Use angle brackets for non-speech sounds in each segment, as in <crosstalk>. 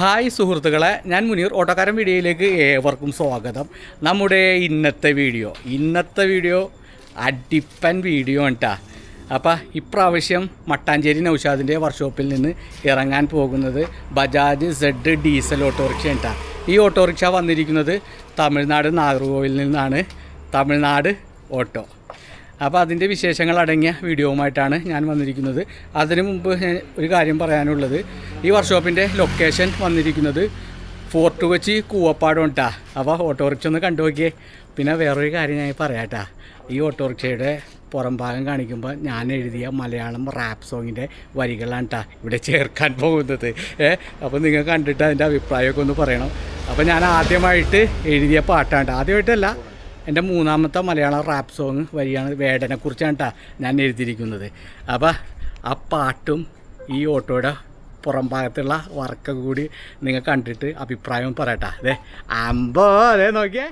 Hi സുഹൃത്തുക്കളെ ഞാൻ മുനീർ. ഓട്ടോക്കാരൻ വീഡിയോയിലേക്ക് ഏവർക്കും സ്വാഗതം. നമ്മുടെ ഇന്നത്തെ വീഡിയോ ഇന്നത്തെ വീഡിയോ അടിപ്പൻ വീഡിയോ കേട്ടാ അപ്പോൾ ഇപ്രാവശ്യം മട്ടാഞ്ചേരി നൗഷാദിന്റെ വർക്ക്ഷോപ്പിൽ നിന്ന് ഇറങ്ങാൻ പോകുന്നത് ബജാജ് സെഡ് ഡീസൽ ഓട്ടോറിക്ഷ കേട്ടാ ഈ ഓട്ടോറിക്ഷ വന്നിരിക്കുന്നത് തമിഴ്നാട് നാഗർകോവിൽ നിന്നാണ്. തമിഴ്നാട് ഓട്ടോ. അപ്പോൾ അതിന്റെ വിശേഷങ്ങൾ അടങ്ങിയ വീഡിയോവുമായിട്ടാണ് ഞാൻ വന്നിരിക്കുന്നത്. അതിനു മുമ്പ് ഒരു കാര്യം പറയാനുള്ളത്. ഈ വർക്ക്ഷോപ്പിന്റെ ലൊക്കേഷൻ വന്നിരിക്കുന്നത് ഫോർട്ട് കൊച്ചി കൂവപ്പാടം ഉണ്ടാ അപ്പോൾ ഓട്ടോറിക്ഷ ഒന്ന് കണ്ടു നോക്കിയേ പിന്നെ വേറൊരു കാര്യം ഞാൻ പറയാട്ടാ. ഈ ഓട്ടോറിക്ഷയുടെ പുറം ഭാഗം കാണിക്കുമ്പോൾ ഞാൻ എഴുതിയ മലയാളം റാപ്പ് സോങ്ങിന്റെ വരികളാണ് കേട്ടോ ഇവിടെ ചേർക്കാൻ പോകുന്നത്. ഏ അപ്പോൾ നിങ്ങൾ കണ്ടിട്ട് അതിന്റെ അഭിപ്രായമൊക്കെ ഒന്ന് പറയണം. അപ്പോൾ ഞാൻ ആദ്യമായിട്ട് എഴുതിയ പാട്ടാണ് ആദ്യമായിട്ടല്ല എന്റെ മൂന്നാമത്തെ മലയാള റാപ്പ് സോങ് വരിയാണ് വേടനെക്കുറിച്ചാണ് കേട്ടോ ഞാൻ എഴുതിയിരിക്കുന്നത്. അപ്പോൾ ആ പാട്ടും ഈ ഓട്ടോയുടെ പുറം ഭാഗത്തുള്ള വർക്കൊക്കെ കൂടി നിങ്ങൾ കണ്ടിട്ട് അഭിപ്രായം പറയട്ടാ. അതെ അമ്പോ അതെ നോക്കിയേ.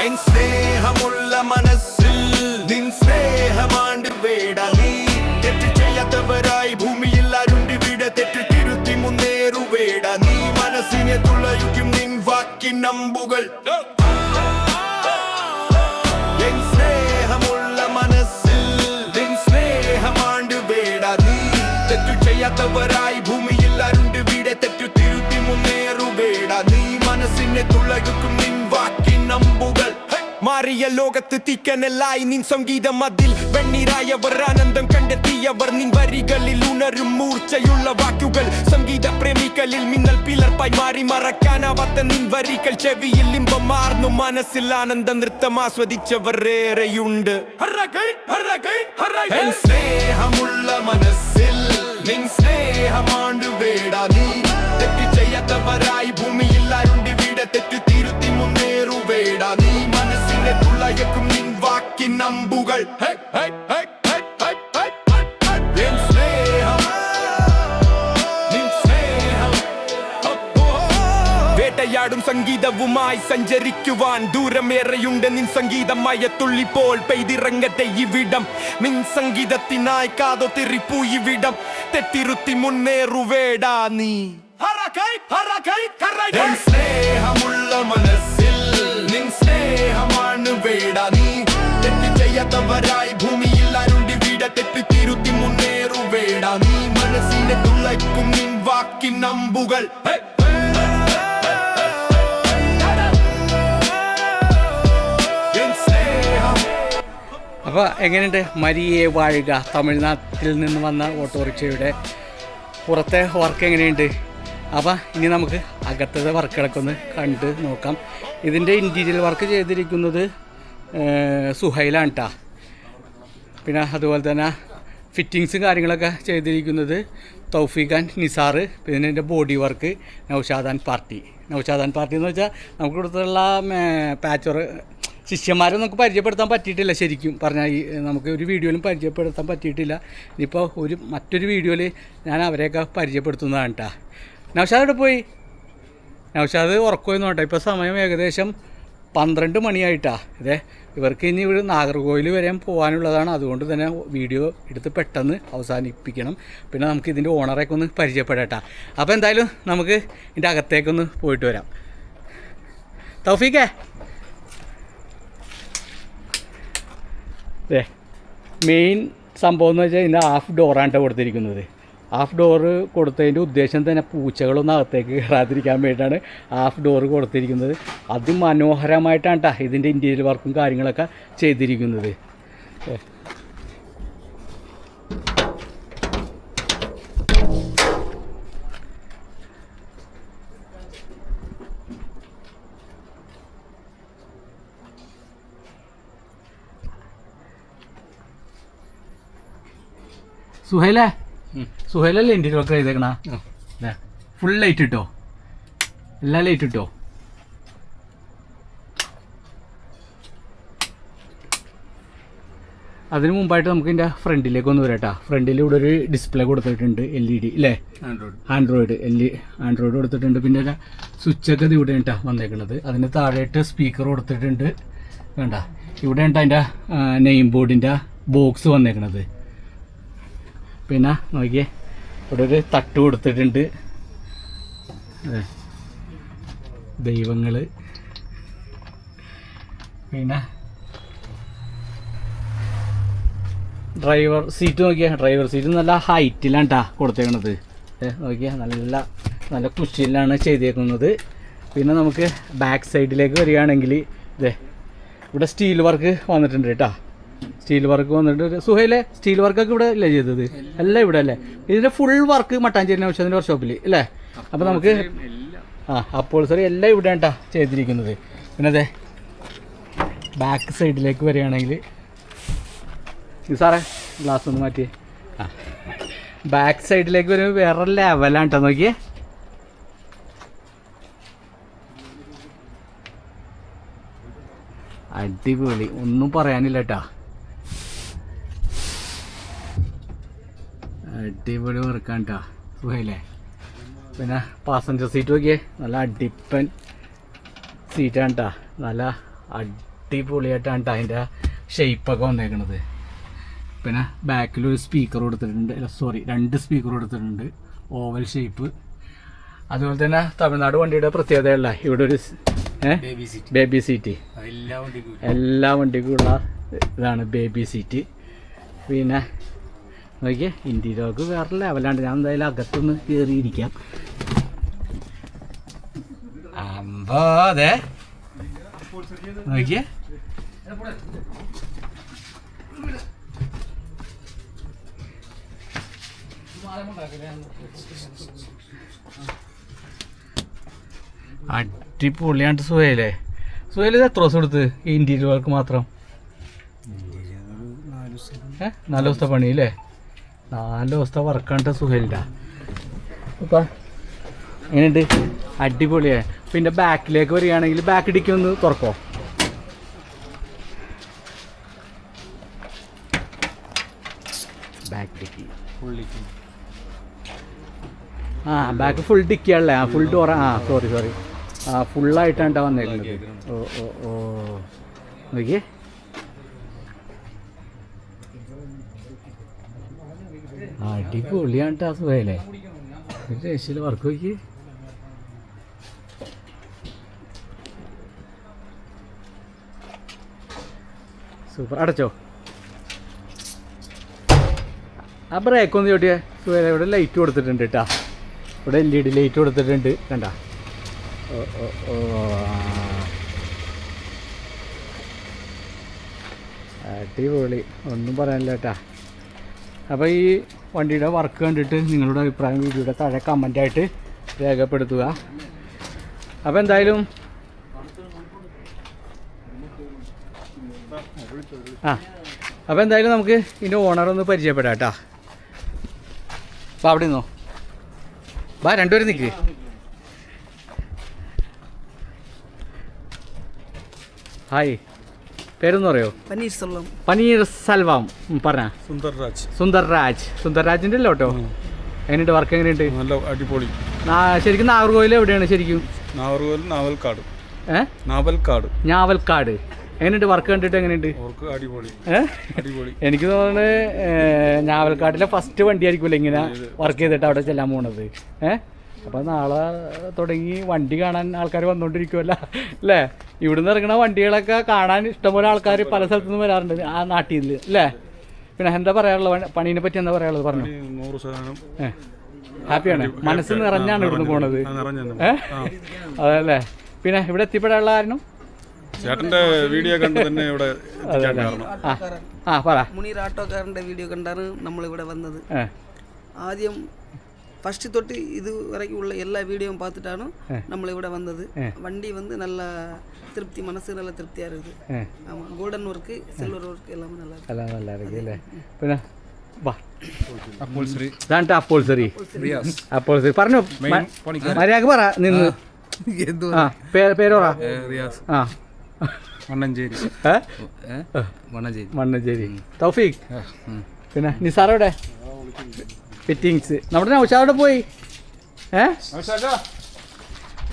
and സ്നേഹമുള്ള എൻ സ്നേഹമുള്ള മനസ്സിൽ സ്നേഹമാണ്ട് വേട നീ. തെറ്റു ചെയ്യാത്തവരായി മാറിയ ലോകത്ത് തീക്കനലായി നിൻ സംഗീതം അതിൽ വെണ്ണീരായവർ ആനന്ദം കണ്ടെത്തിയവർ നിൻ വരികളിൽ ഉണരും മൂർച്ചയുള്ള വാക്കുകൾ. സംഗീത പ്രേമികളിൽ മിന്നൽ പിളർപ്പായി മാറി മറക്കാനാവാത്ത നിൻ വരികൾ ചെവിയിൽ ഇമ്പം മാറുന്നു മനസ്സിൽ ആനന്ദ നൃത്തം ആസ്വദിച്ചവർ ഏറെയുണ്ട്. സ്നേഹമുള്ള മനസ്സിൽ നിൻ സ്നേഹമാണ്ട് വേടാ നീ. തെറ്റ് ചെയ്യാത്തവരായി സംഗീതവുമായി സഞ്ചരിക്കുവാൻ ദൂരമേറെയുണ്ട് നിൻ സംഗീതമായ തുള്ളിപ്പോൾ പെയ്തിറങ്ങട്ടെ ഇവിടം. നിൻ സംഗീതത്തിനായി കാതോ തെറിപ്പൂ ഇവിടം. തെറ്റിരുത്തി മുന്നേറുവേടാ നീ. സ്നേഹമുള്ള മനസ്സിൽ നിൻ സ്നേഹമാണ് വേടാ നീ. തെറ്റ് ചെയ്യാത്തവരായി ഭൂമിയിൽ അരുണ്ടി വീട തെറ്റ് തിരുത്തി മുന്നേറുവേടാ നീ. മനസ്സിനെ തുളയ്ക്കും നിൻ വാക്കിൻ അമ്പുകൾ അപ്പോൾ എങ്ങനെയുണ്ട് മരിയെ വാഴുക? തമിഴ്നാട്ടിൽ നിന്ന് വന്ന ഓട്ടോറിക്ഷയുടെ പുറത്തെ വർക്ക് എങ്ങനെയുണ്ട്? അപ്പോൾ ഇനി നമുക്ക് അകത്തത്തെ വർക്കുകളൊക്കെ ഒന്ന് കണ്ട് നോക്കാം. ഇതിന്റെ ഇന്റീരിയൽ വർക്ക് ചെയ്തിരിക്കുന്നത് സുഹൈലാണ് കേട്ടോ പിന്നെ അതുപോലെ തന്നെ ഫിറ്റിങ്സ് കാര്യങ്ങളൊക്കെ ചെയ്തിരിക്കുന്നത് തൗഫീഖ് ആൻഡ് നിസാർ പിന്നെ എന്റെ ബോഡി വർക്ക് നൗഷാദാൻ പാർട്ടി. നൗഷാദാൻ പാർട്ടി എന്ന് വെച്ചാൽ നമുക്ക് കൊടുത്തുള്ള പാച്ചർ ശിഷ്യന്മാരെ നമുക്ക് പരിചയപ്പെടുത്താൻ പറ്റിയിട്ടില്ല ശരിക്കും പറഞ്ഞാൽ ഈ നമുക്ക് ഒരു വീഡിയോയിലും പരിചയപ്പെടുത്താൻ പറ്റിയിട്ടില്ല. ഇനിയിപ്പോൾ ഒരു മറ്റൊരു വീഡിയോയിൽ ഞാൻ അവരെയൊക്കെ പരിചയപ്പെടുത്തുന്നതാണ് കേട്ടോ നൗഷാദ് എവിടെ പോയി? നൗഷാദ് ഉറക്കമായി കേട്ടോ ഇപ്പോൾ സമയം ഏകദേശം പന്ത്രണ്ട് മണിയായിട്ടാ. അതെ ഇവർക്ക് ഇനി ഇവിടെ നാഗർകോവിൽ വരെ പോകാനുള്ളതാണ് അതുകൊണ്ട് തന്നെ വീഡിയോ എടുത്ത് പെട്ടെന്ന് അവസാനിപ്പിക്കണം. പിന്നെ നമുക്ക് ഇതിന്റെ ഓണറൊക്കെ ഒന്ന് പരിചയപ്പെടട്ടാ. അപ്പോൾ എന്തായാലും നമുക്ക് ഇതിന്റെ അകത്തേക്കൊന്ന് പോയിട്ട് വരാം. തൗഫീക്കേ അതെ മെയിൻ സംഭവം എന്ന് വെച്ചാൽ ഇതിന്റെ ഹാഫ് ഡോറാണ് ട്ടോ കൊടുത്തിരിക്കുന്നത്. ഹാഫ് ഡോറ് കൊടുത്തതിന്റെ ഉദ്ദേശം തന്നെ പൂച്ചകളൊന്നും അകത്തേക്ക് കയറാതിരിക്കാൻ വേണ്ടിയിട്ടാണ് ഹാഫ് ഡോറ് കൊടുത്തിരിക്കുന്നത്. അതിമനോഹരമായിട്ടാണ് കേട്ടോ ഇതിന്റെ ഇന്റീരിയൽ വർക്കും കാര്യങ്ങളൊക്കെ ചെയ്തിരിക്കുന്നത്. സുഹൈലേ? സുഹേലല്ലേ ഇന്റീരിയർ വർക്ക് ചെയ്തേക്കണ? ഫുൾ ലൈറ്റ് ഇട്ടോ? എല്ലാ ലൈറ്റ് ഇട്ടോ? അതിന് മുമ്പായിട്ട് നമുക്ക് ഇതിന്റെ ഫ്രണ്ടിലേക്ക് ഒന്ന് വരാട്ടാ. ഫ്രണ്ടിൽ ഇവിടെ ഒരു ഡിസ്പ്ലേ കൊടുത്തിട്ടുണ്ട് എൽ ഇ ഡി അല്ലേ ആൻഡ്രോയിഡ് എൽ ഇ ആൻഡ്രോയിഡ് കൊടുത്തിട്ടുണ്ട്. പിന്നെ സ്വിച്ചൊക്കെ ഇത് ഇവിടെ ഉണ്ടാ വന്നേക്കുന്നത് അതിന് താഴെയിട്ട് സ്പീക്കർ കൊടുത്തിട്ടുണ്ട്. വേണ്ട ഇവിടെ ഉണ്ട് അതിന്റെ നെയിം ബോർഡിന്റെ ബോക്സ് വന്നേക്കണത്. പിന്നെ നോക്കിയേ ഇവിടെ ഒരു തട്ട് കൊടുത്തിട്ടുണ്ട്. അതെ ദൈവങ്ങൾ പിന്നെ ഡ്രൈവർ സീറ്റ് നോക്കിയാൽ ഡ്രൈവർ സീറ്റ് നല്ല ഹൈറ്റിലാണ് കേട്ടോ കൊടുത്തേക്കണത്. നോക്കിയാൽ നല്ല നല്ല കുഷിയിലാണ് ചെയ്തേക്കുന്നത്. പിന്നെ നമുക്ക് ബാക്ക് സൈഡിലേക്ക് വരികയാണെങ്കിൽ ഇതേ ഇവിടെ സ്റ്റീൽ വർക്ക് വന്നിട്ടുണ്ട് കേട്ടോ സ്റ്റീൽ വർക്ക് വന്നിട്ട് സുഹൈലെ സ്റ്റീൽ വർക്കൊക്കെ ഇവിടെ അല്ലേ ചെയ്തത്? എല്ലാം ഇവിടെ അല്ലേ? ഇതിന്റെ ഫുൾ വർക്ക് മട്ടാഞ്ചേരി ഔഷധത്തിന്റെ വർക്ക്ഷോപ്പിൽ അല്ലേ അപ്പോൾ നമുക്ക് ആ അപ്പോൾ സാറി എല്ലാം ഇവിടെ കേട്ടോ ചെയ്തിരിക്കുന്നത്. പിന്നെ അതെ ബാക്ക് സൈഡിലേക്ക് വരികയാണെങ്കിൽ സാറേ ഗ്ലാസ് ഒന്ന് മാറ്റിയേ. ആ ബാക്ക് സൈഡിലേക്ക് വരുമ്പോൾ വേറെ ലെവലാണ് കേട്ടോ നോക്കിയേ. അടിപൊളി. ഒന്നും പറയാനില്ല കേട്ടാ അടിപൊളി വർക്കാണ് കേട്ടോ സുഖമില്ലേ പിന്നെ പാസഞ്ചർ സീറ്റ് നോക്കിയേ. നല്ല അടിപ്പൻ സീറ്റാണ് കേട്ടോ നല്ല അടിപൊളിയായിട്ടാണ് കേട്ടോ അതിന്റെ ഷേപ്പൊക്കെ വന്നേക്കണത്. പിന്നെ ബാക്കിൽ ഒരു സ്പീക്കർ കൊടുത്തിട്ടുണ്ട്. അല്ല സോറി രണ്ട് സ്പീക്കർ കൊടുത്തിട്ടുണ്ട്. ഓവൽ ഷേപ്പ് അതുപോലെ തന്നെ തമിഴ്നാട് വണ്ടിയുടെ പ്രത്യേകതയല്ല? ഇവിടെ ഒരു ബേബി സീറ്റ് എല്ലാ വണ്ടിക്കും ഉള്ള ഇതാണ് ബേബി സീറ്റ് പിന്നെ നോക്കിയേ ഇന്റീരിയർക്ക് വേറെ ലെവലാണ്ട് ഞാൻ എന്തായാലും അകത്തുനിന്ന് കയറിയിരിക്കാം അമ്പോ അതെ. നോക്കിയേ. അടിപൊളിയാണ്ട് സുഹേലേ. സുഹേൽ ഇത് എത്ര ദിവസം എടുത്ത് ഈ ഇന്റീരിയർ വർക്ക് മാത്രം? നാല് ദിവസത്തെ പണി അല്ലേ? നാല് ദിവസത്തെ വർക്കാണ്ട് സുഹേലിന്റെ അപ്പം എങ്ങനെയുണ്ട്? അടിപൊളിയായി പിന്നെ ബാക്കിലേക്ക് വരികയാണെങ്കിൽ ബാക്ക് ഡിക്കി ഒന്ന് തുറക്കോ? ബാക്ക് ഡിക്കി ആ ബാക്ക് ഫുൾ ഡിക്കിയാണല്ലേ ആ ഫുൾ ഡോർ ആ സോറി സോറി ആ ഫുള്ളായിട്ടാണ് വന്നേക്കുന്നത് ഓ ഓ ഓ. നോക്കിയേ. അടിപൊളിയാണ് ആ സുഖല്ലേ ഒരു രക്ഷയില്ല വർക്ക് നോക്കി സൂപ്പർ അടച്ചോ. ആ ബ്രേക്ക് ഒന്ന് ചോട്ടിയേ. സുഖല ഇവിടെ ലൈറ്റ് കൊടുത്തിട്ടുണ്ട് കേട്ടാ ഇവിടെ എൽ ഇ ഡി ലൈറ്റ് കൊടുത്തിട്ടുണ്ട്. കണ്ട. അടിപൊളി. ഒന്നും പറയാനില്ല കേട്ടാ അപ്പോൾ ഈ വണ്ടിയുടെ വർക്ക് കണ്ടിട്ട് നിങ്ങളുടെ അഭിപ്രായം വീഡിയോയുടെ താഴെ കമന്റായിട്ട് രേഖപ്പെടുത്തുക. അപ്പോൾ എന്തായാലും ആ അപ്പോൾ എന്തായാലും നമുക്ക് ഇതിന്റെ ഓണർ പരിചയപ്പെടാം കേട്ടോ അപ്പോൾ അവിടെ നിന്നോ. ബാ രണ്ടുപേരും നിൽക്ക് ഹായ് പേരൊന്ന് പറയോ? പനീർ സെൽവം പനീർ സൽവാം. പറഞ്ഞ. സുന്ദർ രാജ് സുന്ദർ രാജ് സുന്ദർ രാജിന്റെ അല്ലോ കേട്ടോ എങ്ങനെയുണ്ട് വർക്ക് എങ്ങനെയുണ്ട്? നല്ല അടിപൊളി. ശരിക്കും നാഗർകോവിൽ എവിടെയാണ് ശരിക്കും? നാഗർകോവിൽ നാവൽക്കാട്. ഏ? നാവൽക്കാട്. ഞാവൽക്കാട്. എങ്ങനെയുണ്ട് വർക്ക് കണ്ടിട്ട് എങ്ങനെയുണ്ട്? അടിപൊളി. അടിപൊളി. എനിക്ക് തോന്നുന്നത് ഞാവൽക്കാട്ടിലെ ഫസ്റ്റ് വണ്ടി ആയിരിക്കുമല്ലോ ഇങ്ങനെ വർക്ക് ചെയ്തിട്ട് അവിടെ ചെല്ലാൻ പോണത്. ഏ? അപ്പോൾ നാളെ തുടങ്ങി വണ്ടി കാണാൻ ആൾക്കാർ വന്നുകൊണ്ടിരിക്കുമല്ല അല്ലേ? ഇവിടുന്ന് ഇറങ്ങുന്ന വണ്ടികളൊക്കെ കാണാൻ ഇഷ്ടംപോലെ ആൾക്കാർ പല സ്ഥലത്തു നിന്ന് വരാറുണ്ട് ആ നാട്ടിൽ നിന്ന് അല്ലേ? പിന്നെ എന്താ പറയാനുള്ളത്? പണീനെ പറ്റി എന്താ പറയാനുള്ളത്? പറഞ്ഞു. നൂറ് ശതമാനം. ഹാപ്പിയാണ്. മനസ്സ് നിറഞ്ഞാണ് ഇവിടുന്ന് പോണത്. അതല്ലേ. പിന്നെ ഇവിടെ എത്തിപ്പെടാനുള്ള ആരും ചേട്ടന്റെ വീഡിയോ കണ്ട് തന്നെ ഇവിടെ ആ പറ. മുനീർ ആട്ടോക്കാരന്റെ വീഡിയോ കണ്ടാണ് നമ്മൾ ഇവിടെ വന്നത്. ഏ. ആദ്യം ഫസ്റ്റ് തൊട്ട് இதுவரைக்கும் உள்ள எல்லா வீடியோவும் பார்த்துட்டானு நம்மளை விட வந்தது வண்டி வந்து நல்ல திருப்தி மனசு நல்ல திருப்தியாக இருக்குது ഏ ஆமாம் கோல்டன் ஒர்க்கு சில்வர் ஒர்க் எல்லாமே நல்லா இருக்கு എല്ലാം നല്ല ഇറങ്ങി അല്ലേ പിന്നെ വാ അപ്പോൾ ശ്രീ ഇതാണ് അപ്പോൾ സറി അപ്പോൾ സറി പറഞ്ഞു മര്യാദ പറ നിന്ന് ആ പേര് പേര് പറ റിയാസ് ആ മണ്ണഞ്ചേരി ഏ? മണ്ണഞ്ചേരി മണ്ണഞ്ചേരി തൗഫീഖ് പിന്നെ നിസാറോടെ ഫിറ്റിങ്സ് നമ്മുടെ നൗഷാദോടെ പോയി. ഏ?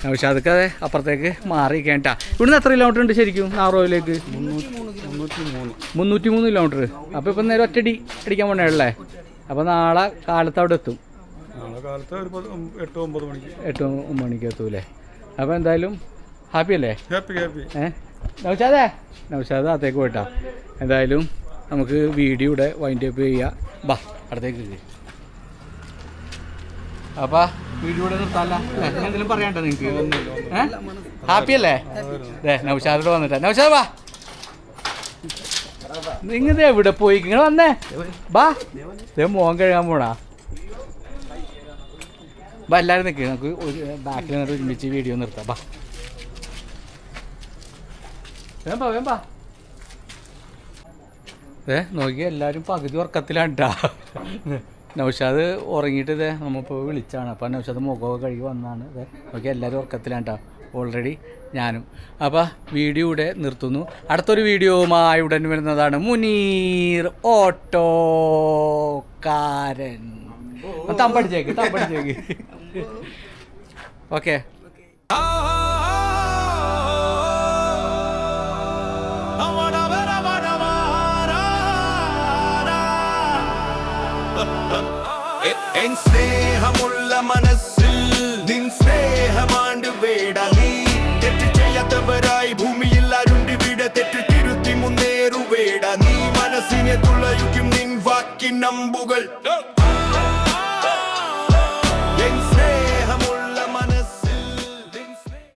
നൗഷാദൊക്കെ അതെ അപ്പുറത്തേക്ക് മാറി കേട്ടാ ഇവിടുന്ന് എത്ര കിലോമീറ്റർ ഉണ്ട് ശരിക്കും നാറോയിലേക്ക്? മുന്നൂറ്റി മൂന്ന് കിലോമീറ്റർ അപ്പോൾ ഇപ്പം നേരെ ഒറ്റടി അടിക്കാൻ പോണേ അപ്പോൾ നാളെ കാലത്ത് അവിടെ എത്തും. എട്ട് ഒമ്പത് മണിക്ക്. എത്തൂലേ അപ്പോൾ എന്തായാലും ഹാപ്പി അല്ലേ? ഹാപ്പി നൗഷാദേ? നൗഷാദ് അത്തേക്ക് പോയിട്ടാ. എന്തായാലും നമുക്ക് വീഡിയോ ഇവിടെ വൈൻഡ് അപ്പ് ചെയ്യാം. ബാ അടുത്തേക്ക്. അപ്പാ വീഡിയോ ഇവിടെ നിർത്താല്ല ഹാപ്പി അല്ലേ? നൗഷാദോട് വന്നിട്ടാ. നൗഷാദ് വാ. നിങ്ങൾ എവിടെ പോയി? നിങ്ങൾ വന്നേ. ബാ ദേ മോൻ കഴുകാൻ പോണാ. ബാ എല്ലാവരും നിൽക്കുക നമുക്ക് ഒരു ബാക്കിൽ നിന്ന് ഒരുമിച്ച് വീഡിയോ നിർത്താം. ബാ വേമ്പാ വേമ്പാ ഏ നോക്കി എല്ലാവരും പകുതി ഉറക്കത്തിലാണ് ട്ടാ. നൗഷാദ് ഉറങ്ങിയിട്ട് ഇതേ നമ്മളിപ്പോൾ വിളിച്ചാണ്. അപ്പോൾ നൗഷാദ് മുഖമൊക്കെ കഴുകി വന്നാണ്. ഇതേ നോക്കി എല്ലാവരും ഉറക്കത്തിലാണ് കേട്ടോ ഓൾറെഡി ഞാനും. അപ്പോൾ വീഡിയോ ഇവിടെ നിർത്തുന്നു. അടുത്തൊരു വീഡിയോവുമായി ഉടൻ വരുന്നതാണ് മുനീർ ഓട്ടോക്കാരൻ. തമ്പടിച്ചേക്ക് തമ്പടിച്ചേക്ക്. <laughs> ഓക്കെ. എൻ സ്നേഹമുള്ള മനസ്സിൽ നിൻ സ്നേഹമാണ്ട് വേട നീ. തെറ്റ് ചെയ്യാത്തവരായി ഭൂമിയിൽ അരുണ്ട് വിട. തെറ്റ് തിരുത്തി മുന്നേറുവേട നീ. മനസ്സിനെ തുളയുക്കും നിൻ വാക്കിൻ നമ്പുകൾ